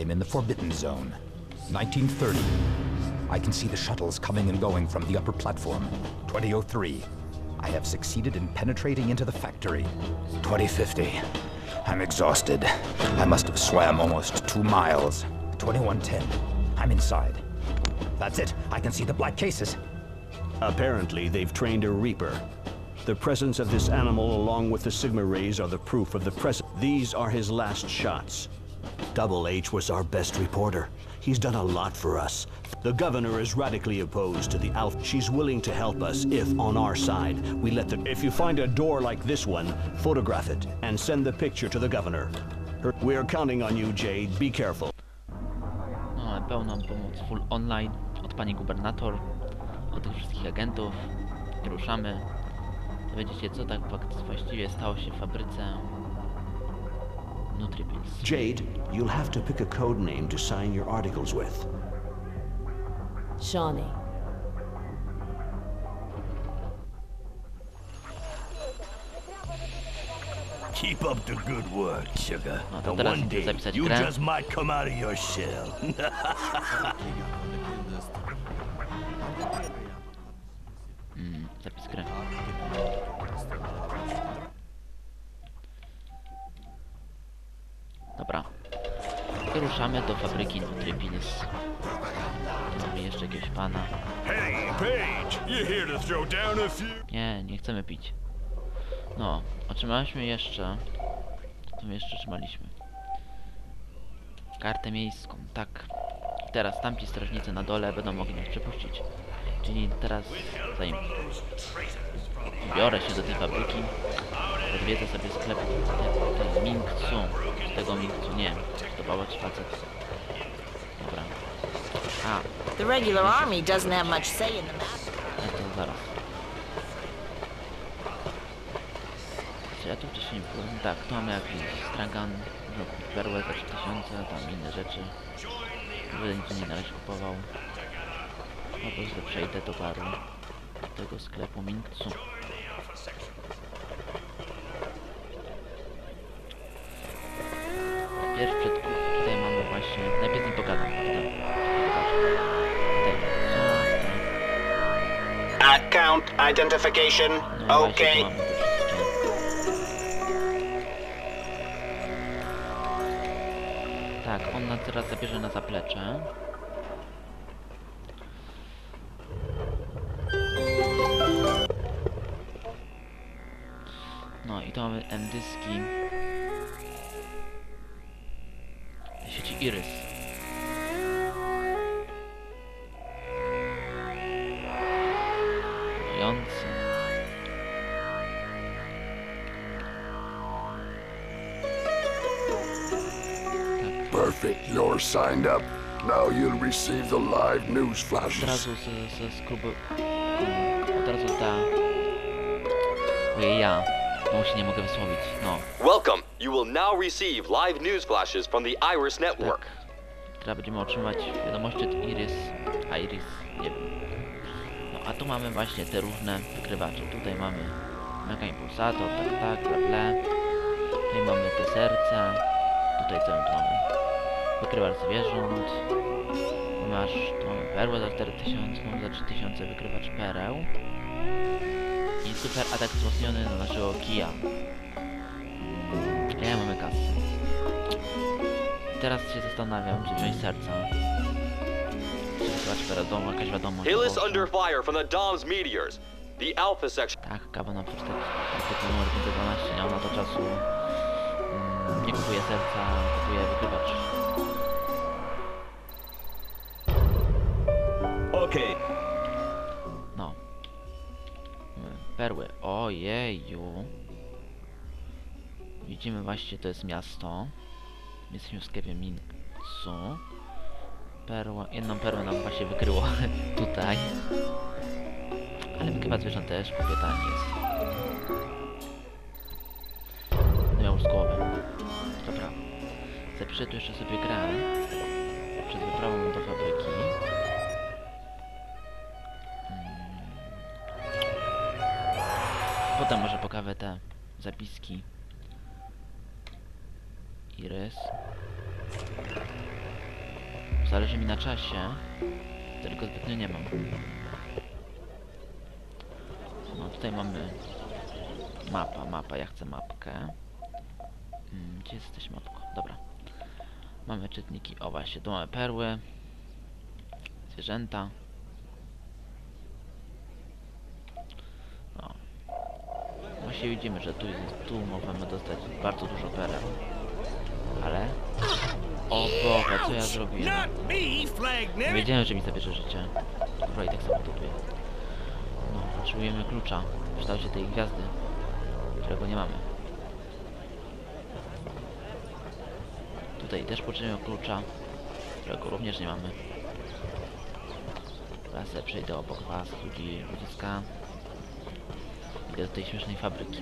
Am in the Forbidden Zone. 1930. I can see the shuttles coming and going from the upper platform. 2003. I have succeeded in penetrating into the factory. 2050. I'm exhausted. I must have swam almost two miles. 2110. I'm inside. That's it. I can see the black cases. Apparently, they've trained a Reaper. The presence of this animal along with the Sigma rays are the proof of the presence. These are his last shots. Double H was our best reporter. He's done a lot for us. The governor is radically opposed to the Alpha. She's willing to help us if, on our side, we let the... If you find a door like this one, photograph it and send the picture to the governor. Her- We're counting on you, Jade. Be careful. Mamy pełną pomoc full online od pani gubernator, od tych wszystkich agentów. Ruszamy. Dowiedziecie co tak właściwie stało się w fabryce Nutripills. Jade, you'll have to pick a code name to sign your articles with. Shawnee. Keep up the good work, sugar. No And one day, you grę. just might come out of your shell. Mm, zapis gry. Dobra. Ruszamy do fabryki Nutripills. Mamy jeszcze jakiegoś pana. Nie, nie chcemy pić. No, otrzymaliśmy jeszcze... Co my jeszcze otrzymaliśmy? Kartę miejską, tak. Teraz tamci strażnicy na dole będą mogli nas przepuścić. Czyli teraz, zanim biorę się do tej fabryki, odwiedzę sobie sklep te- te Ming Tzu. Z tego Ming Tzu, nie to czy facet. Dobra. A, The regular army doesn't have much say in the matter. ale to zaraz. Czy ja tu wcześniej byłem? Tak, tu mamy jakiś stragan, perłę za 3000, tam inne rzeczy. Nic nie należy kupował. Po prostu przejdę do baru. Do tego sklepu Mingtsu. Pierw przed tutaj mamy właśnie. Najpierw z nim pogadam. Account identification. No Okay. Tak, on nas teraz zabierze na zaplecze. No i tu mamy M-dyski. Sieci Iris. Mający. Perfect. You're signed up. Now you'll receive the live news Od flashes. razu ze, ze skruby... Od razu ta... Ojej, ja. No się nie mogę wysłowić. No, Welcome. You will now receive live news flashes from the Iris Network. tak. Teraz będziemy otrzymać wiadomości od Iris. Iris, nie wiem. No, a tu mamy właśnie te różne wykrywacze. Tutaj mamy mega impulsator, tak, tak, bla, bla. Tutaj mamy te serca. Tutaj co my tu mamy? Wykrywacz zwierząt. Masz, tu mamy perłę za 4000, mamy za 3000 wykrywacz pereł. I super atak wzmocniony na naszego kija. Nie mamy kasy. I teraz się zastanawiam, czy wziąć serca. Czy domu, jakaś wiadomość. Hill is under fire from the Dom's meteors. The Alpha section. Tak, kawa na pocztę tylko numer 512, nie mam na to czasu. Mm, nie kupuję serca, kupuję wykrywacz. Okay. Perły. Ojeju. Widzimy właśnie, to jest miasto. Jesteśmy w sklepie Minsu. Perła, jedną perłę nam właśnie wykryło tutaj. Ale chyba zwierząt też tak jest. No miał z głowy. Dobra. Zapiszę tu jeszcze sobie grę. Przed wyprawą do fabryki. Może pokażę te zapiski. Iris. Zależy mi na czasie, tylko zbytnio nie mam. No tutaj mamy mapa, mapa, ja chcę mapkę. Mm, Gdzie jesteś mapko? Dobra. Mamy czytniki, o właśnie, tu mamy perły, zwierzęta. No. Widzimy, że tu, tu możemy dostać bardzo dużo pereł. Ale... O Boże, co ja zrobiłem? Wiedziałem, że mi zabierze życie. Dobra, i tak samo tutaj. No, potrzebujemy klucza w kształcie tej gwiazdy, którego nie mamy. Tutaj też potrzebujemy klucza, którego również nie mamy. Teraz przejdę obok was, ludzi, ludziska. Idę do tej śmiesznej fabryki.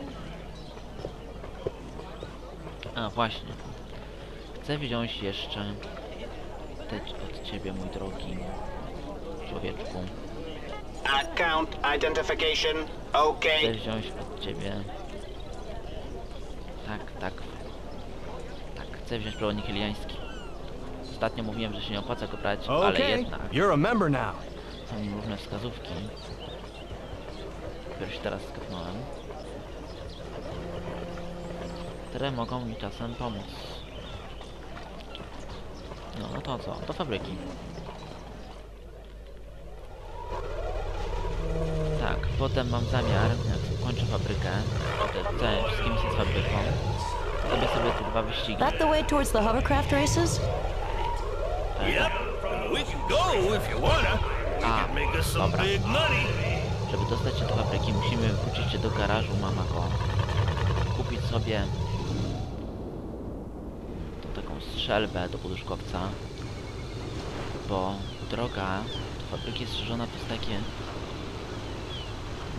A, właśnie. Chcę wziąć jeszcze te od ciebie, mój drogi człowieczku. Account identification. Chcę Okay. wziąć od ciebie. Tak, tak. Tak, chcę wziąć przewodnik heliański. Ostatnio mówiłem, że się nie opłaca go brać, ale Okay, jednak you're a member now. są nim różne wskazówki. Dopiero się teraz skapnąłem. Które mogą mi czasem pomóc. No, no to co? Do fabryki. Tak, potem mam zamiar, jak skończę fabrykę, te całe wszystkie misje z fabryką, zrobię sobie te dwa wyścigi. That the way towards the hovercraft races? Yep. We can go if you wanna. We can make us some big money. Żeby dostać się do fabryki, musimy wrócić się do garażu Mamako. Kupić sobie tą taką strzelbę do poduszkowca. Bo droga do fabryki jest strzeżona przez takie...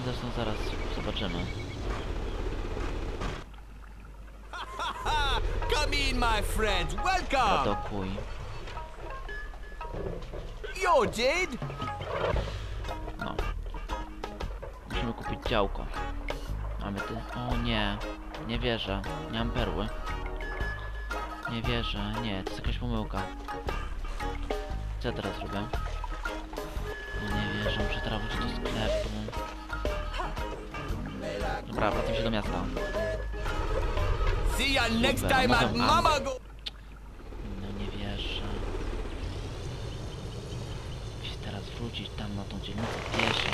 Zresztą zaraz zobaczymy. Come in, my friends. Welcome. Zadokuj. Yo, Jade. Musimy kupić działko. Mamy ty... O nie. Nie wierzę. Nie mam perły. Nie wierzę. Nie, to jest jakaś pomyłka. Co ja teraz robię? No nie wierzę, muszę teraz wrócić do sklepu. Dobra, wracam się do miasta. See ya next time at. Mama Go. No nie wierzę. Muszę teraz wrócić tam na tą dzielnicę pieszo.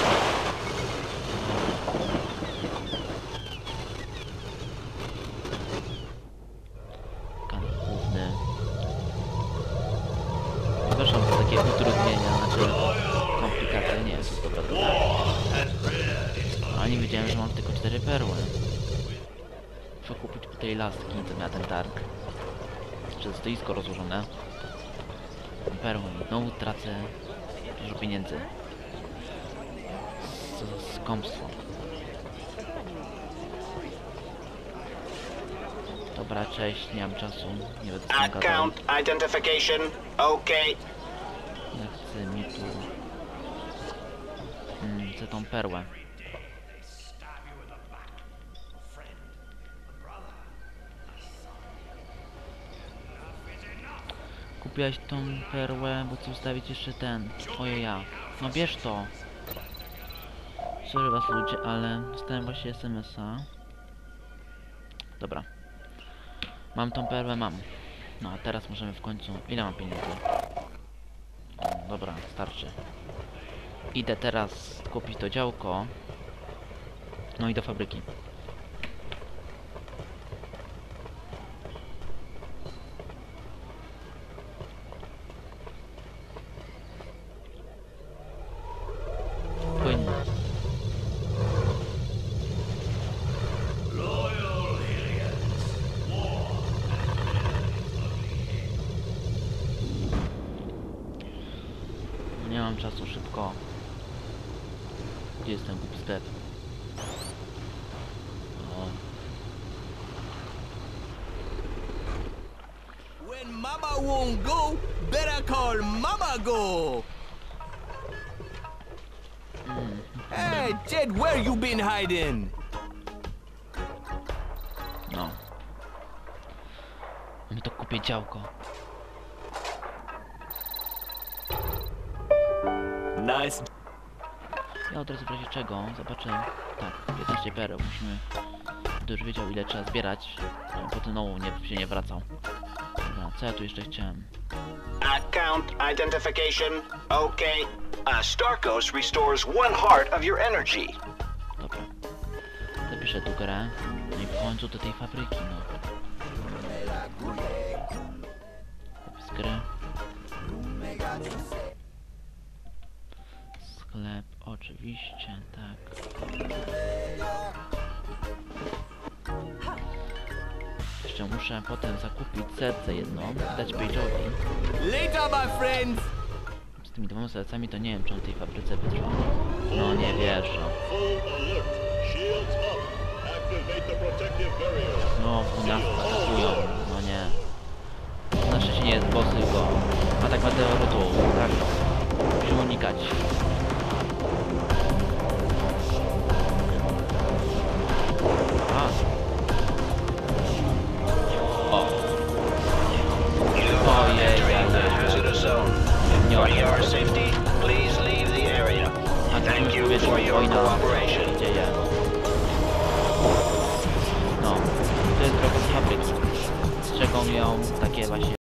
Przepraszam za takie utrudnienia, znaczy komplikacje, nie jest dobra. Ale nie wiedziałem, że mam tylko cztery perły. Muszę kupić po laski, co ten targ czy stoisko rozłożone. Perły. Znowu tracę dużo pieniędzy. Co za skąpstwo. Dobra, cześć, nie mam czasu. Nie będę z tym gadał. Account identification. Ja chcę mi tu... Mm, chcę tą perłę. Kupiłaś tą perłę, bo chcę ustawić jeszcze ten. Ojej ja. No bierz to. Sorry was ludzie, ale dostałem właśnie SMS-a. Dobra. Mam tą perłę, mam. No a teraz możemy w końcu... Ile mam pieniędzy? Dobra, starczy. Idę teraz kupić to działko. No i do fabryki. Płynnie. Nie mam czasu, szybko. Gdzie jest ten sklep? O, When Mama won't go, better call Mama Go. Hey, Jed, where you been hiding? no. Mamy to kupię działko. Nice Ja od razu w razie czego zobaczę. Tak, 15 pereł. Musimy. Gdy już wiedział ile trzeba zbierać, żebym potem znowu nie, się nie wracał. Dobra, co ja tu jeszcze chciałem? Account identification. Okay. Uh, Starkos restores one heart of your energy. Dobra. Zapiszę tu grę. No i w końcu do tej fabryki, no. Zapis gry. Sklep, oczywiście, tak. Jeszcze muszę potem zakupić serce jedno, dać Page'owi. Later, my friends! Z tymi dwoma sercami to nie wiem, czy on w tej fabryce wytrwa. No nie wierzę. No, nas atakują, no nie. Na szczęście nie jest boss, tylko atak meteorytu, tak. Musimy unikać.